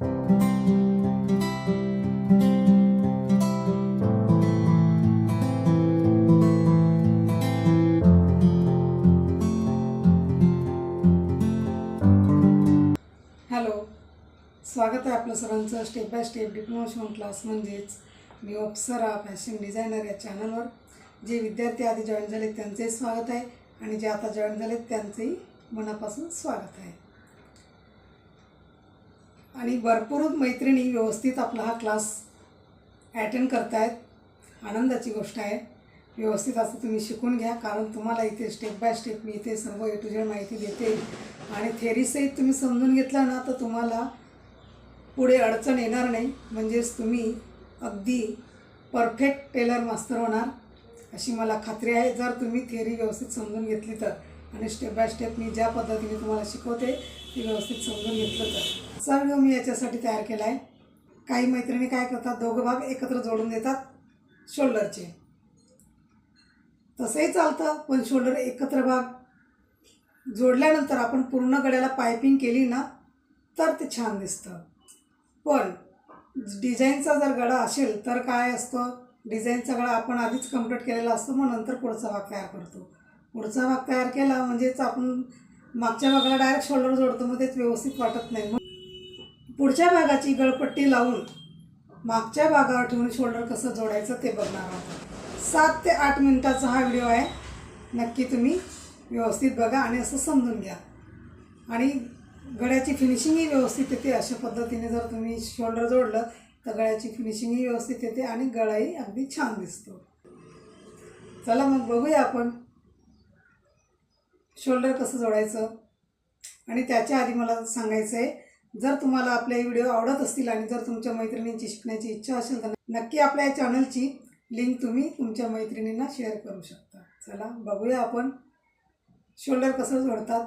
Hello. स्वागत आहे आपलं सर्वांचं स्टेप बाय स्टेप डिप्लोमा शिवण क्लास म्हणजेच मी अप्सरा फॅशन डिझायनर या चॅनलवर. जे विद्यार्थी आधी जॉईन झाले त्यांचंही स्वागत आहे आणि जे आता जॉईन झालेत त्यांचंही मनापासून स्वागत आहे. आणि भरपूर मैत्रिणी व्यवस्थित आपला हा क्लास ॲटेंड करतायत. आनंदाची गोष्ट आहे. व्यवस्थित असं तुम्ही शिकून घ्या. कारण तुम्हाला इथे स्टेप बाय स्टेप मी इथे सर्व ए टू झेड माहिती देते. आणि थेरीसहित तुम्ही समजून घेतला ना तर तुम्हाला पुढे अडचण येणार नाही. म्हणजेच तुम्ही अगदी परफेक्ट टेलर मास्तर होणार अशी मला खात्री आहे. जर तुम्ही थेरी व्यवस्थित समजून घेतली तर. आणि स्टेप बाय स्टेप मी ज्या पद्धतीने तुम्हाला शिकवते ती व्यवस्थित समजून घेतलं तर असा व्हिडिओ मी याच्यासाठी तयार केला आहे काही मैत्रिणी काय करतात दोघं भाग एकत्र जोडून देतात शोल्डरचे तसंही चालतं पण शोल्डर एकत्र भाग. जोडल्यानंतर आपण पूर्ण गड्याला पायपिंग केली ना तर ते छान दिसतं. पण डिझाईनचा जर गळा असेल तर काय असतं? डिझाईनचा गळा आपण आधीच कंप्लीट केलेला असतो मग नंतर पुढचा भाग तयार करतो. पुढचा भाग तयार केला म्हणजेच आपण मागच्या भागाला डायरेक्ट शोल्डर जोडतो मग तेच व्यवस्थित वाटत नाही. मग पुढच्या भागाची गळपट्टी लावून मागच्या भागावर ठेवून शोल्डर कसं जोडायचं ते बघणार आहोत. सात ते आठ मिनिटाचा हा व्हिडिओ आहे. नक्की तुम्ही व्यवस्थित बघा आणि असं समजून घ्या. आणि गळ्याची फिनिशिंगही व्यवस्थित येते अशा पद्धतीने जर तुम्ही शोल्डर जोडलं तर गळ्याची फिनिशिंगही व्यवस्थित येते आणि गळाही अगदी छान दिसतो. चला मग बघूया आपण. शोल्डर कसं जोडायचं? आणि त्याच्या आधी मला सांगायचं आहे जर तुम्हाला आपले व्हिडिओ आवडत असतील आणि जर तुमच्या मैत्रिणींची शिकण्याची इच्छा असेल तर नक्की आपल्या या चॅनलची लिंक तुम्ही तुमच्या मैत्रिणींना शेअर करू शकता. चला बघूया आपण. शोल्डर कसं जोडतात?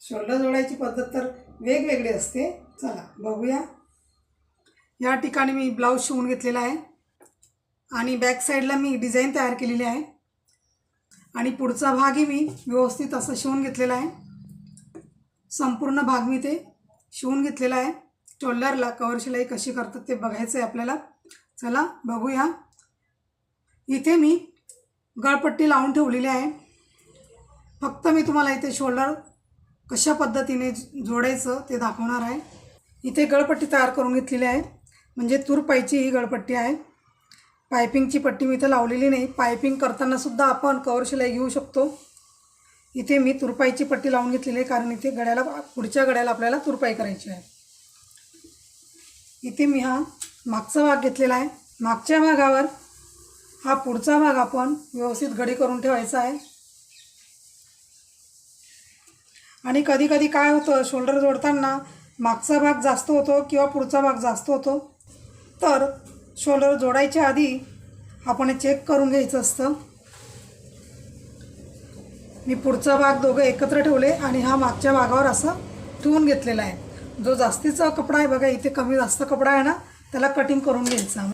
शोल्डर जोडायची पद्धत तर वेगवेगळी असते. चला बघूया. या ठिकाणी मी ब्लाऊज शिवून घेतलेला आहे. आणि बॅक साईडला मी डिझाईन तयार केलेली आहे. आणि पुढचा भागही मी व्यवस्थित असं शिवून घेतलेला आहे. संपूर्ण भाग मी ते शिवून घेतलेला आहे. शोल्डरला कवर शिलाई कशी करतात ते बघायचं आहे आपल्याला. चला बघूया. इथे मी गळपट्टी लावून ठेवलेली आहे. फक्त मी तुम्हाला इथे शोल्डर कशा पद्धतीने जोडायचं ते दाखवणार आहे. इथे गळपट्टी तयार करून घेतलेली आहे. म्हणजे तुरपाईची ही गळपट्टी आहे. पायपिंगची पट्टी मी इथं लावलेली नाही. पायपिंग करतानासुद्धा आपण कवर शिलाई घेऊ शकतो. इथे मी तुरपाईची पट्टी लावून घेतलेली आहे कारण इथे गड्याला पुढच्या गड्याला आपल्याला तुरपाई करायची आहे. इथे मी हा मागचा भाग घेतलेला आहे. मागच्या भागावर हा पुढचा भाग आपण व्यवस्थित घडी करून ठेवायचा आहे. आणि कधीकधी काय होतं शोल्डर जोडताना मागचा भाग जास्त होतो किंवा पुढचा भाग जास्त होतो. तर शोल्डर जोडायच्या आधी आपण चेक करून घ्यायचं असतं. मी पुढचा भाग दोघं एकत्र ठेवले आणि हा मागच्या भागावर असं ठेवून घेतलेला आहे. जो जास्तीचा कपडा आहे बघा इथे कमी जास्त कपडा आहे ना त्याला कटिंग करून घ्यायचा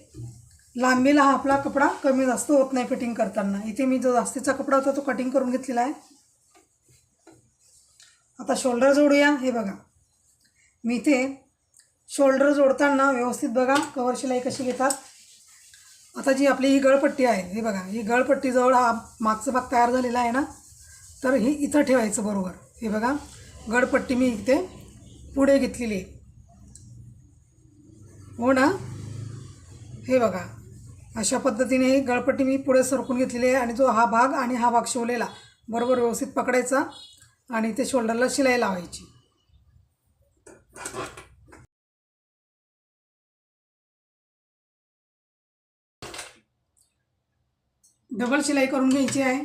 लांबीला हा आपला कपडा कमी जास्त होत नाही फिटिंग करताना. इथे मी जो जास्तीचा कपडा होता तो कटिंग करून घेतलेला आहे. आता शोल्डर जोडूया हे बघा. मी इथे शोल्डर जोडताना व्यवस्थित बघा कवर शिलाई कशी घेतात. आता जी आपली ही गळपट्टी आहे हे बघा ही गळपट्टीजवळ हा मागचा भाग तयार झालेला आहे ना तर ही इथं ठेवायचं बरोबर. हे बघा गळपट्टी मी इथे पुढे घेतलेली आहे. हो ना? हे बघा अशा पद्धतीने ही गळपट्टी मी पुढे सरकून घेतलेली आहे आणि जो हा भाग आणि हा भाग शिवलेला बरोबर व्यवस्थित पकडायचा आणि ते शोल्डरला शिलाई लावायची. डबल शिलाई करून घ्यायची आहे.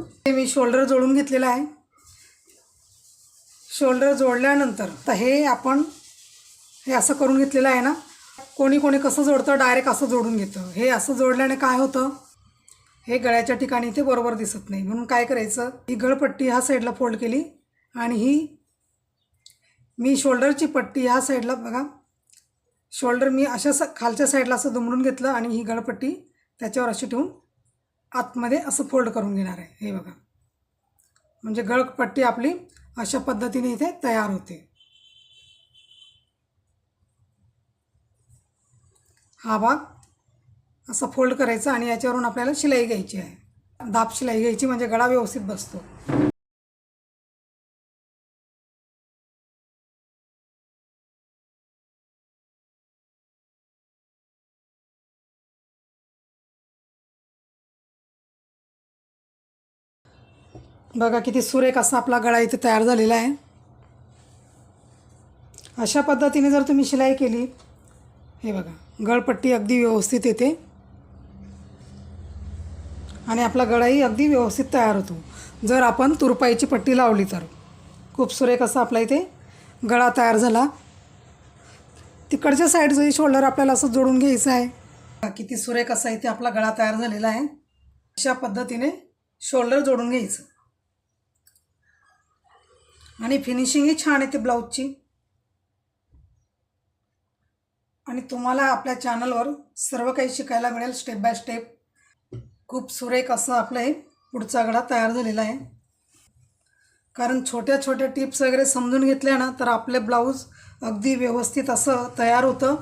ते मी शोल्डर जोडून घेतलेलं आहे. शोल्डर जोडल्यानंतर तर हे आपण हे असं करून घेतलेलं आहे ना. कोणी कोणी कसं जोडतं डायरेक्ट असं जोडून घेतं. हे असं जोडल्याने काय होतं? हे गळ्याच्या ठिकाणी ते बरोबर दिसत नाही. म्हणून काय करायचं? ही गळपट्टी ह्या साईडला फोल्ड केली आणि ही मी शोल्डरची पट्टी ह्या साईडला बघा. शोल्डर मी अशा स खालच्या साईडला असं दुमडून घेतलं आणि ही गळपट्टी त्याच्यावर अशी ठेवून आतमध्ये असं फोल्ड करून घेणार आहे. हे बघा. म्हणजे गळकपट्टी आपली अशा पद्धतीने इथे तयार होते. हा भाग असं फोल्ड करायचं आणि याच्यावरून आपल्याला शिलाई घ्यायची आहे. दाब शिलाई घ्यायची म्हणजे गळा व्यवस्थित बसतो. बघा किती सुरेख असा आपला गळा इथे तयार झालेला आहे. अशा पद्धतीने जर तुम्ही शिलाई केली हे बघा गळपट्टी अगदी व्यवस्थित येते. आणि आपला गळाही अगदी व्यवस्थित तयार होतो. जर आपण तुरपाईची पट्टी लावली तर खूप सुरेख असा आपला इथे गळा तयार झाला. तिकडच्या साईडचंही शोल्डर आपल्याला असं जोडून घ्यायचं आहे. किती सुरेख असा इथे आपला गळा तयार झालेला आहे. अशा पद्धतीने शोल्डर जोडून घ्यायचं. आणि फिनिशिंगही छान येते ब्लाऊजची. आणि तुम्हाला आपल्या चॅनलवर सर्व काही शिकायला मिळेल स्टेप बाय स्टेप खूप सुरेख असं आपलं हे पुढचा गडा तयार झालेला आहे. कारण छोट्या छोट्या टिप्स वगैरे समजून घेतल्या ना तर आपले ब्लाऊज अगदी व्यवस्थित असं तयार होतं.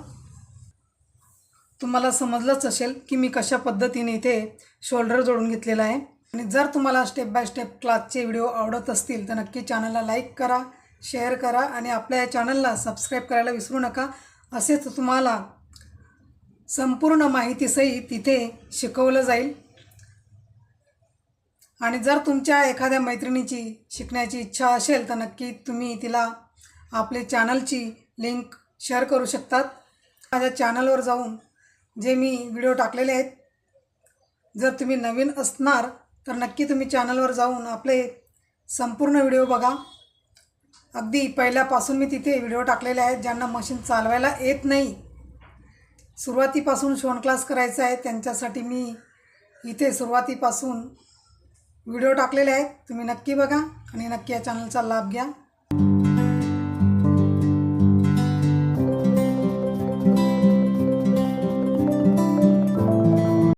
तुम्हाला समजलंच असेल की मी कशा पद्धतीने इथे शोल्डर जोडून घेतलेला आहे. आणि जर तुम्हाला स्टेप बाय स्टेप क्लासचे व्हिडिओ आवडत असतील तर नक्की चॅनलला लाईक करा शेअर करा आणि आपल्या या चॅनलला सबस्क्राईब करायला विसरू नका. असेच तुम्हाला संपूर्ण माहितीसहित तिथे शिकवलं जाईल. आणि जर तुमच्या एखाद्या मैत्रिणीची शिकण्याची इच्छा असेल तर नक्की तुम्ही तिला आपले चॅनलची लिंक शेअर करू शकतात. माझ्या चॅनलवर जाऊन जे मी व्हिडिओ टाकलेले आहेत जर तुम्ही नवीन असणार तर नक्की तुम्ही चॅनलवर जाऊन आपले संपूर्ण व्हिडिओ बघा. अगदी पहिल्यापासून मी तिथे व्हिडिओ टाकलेले आहेत ज्यांना मशीन चालवायला येत नाही. सुरुवातीपासून शिवण क्लास करायचा आहे त्यांच्यासाठी मी इथे सुरुवातीपासून व्हिडिओ टाकलेले आहेत. तुम्ही नक्की बघा आणि नक्की या चॅनलचा लाभ घ्या.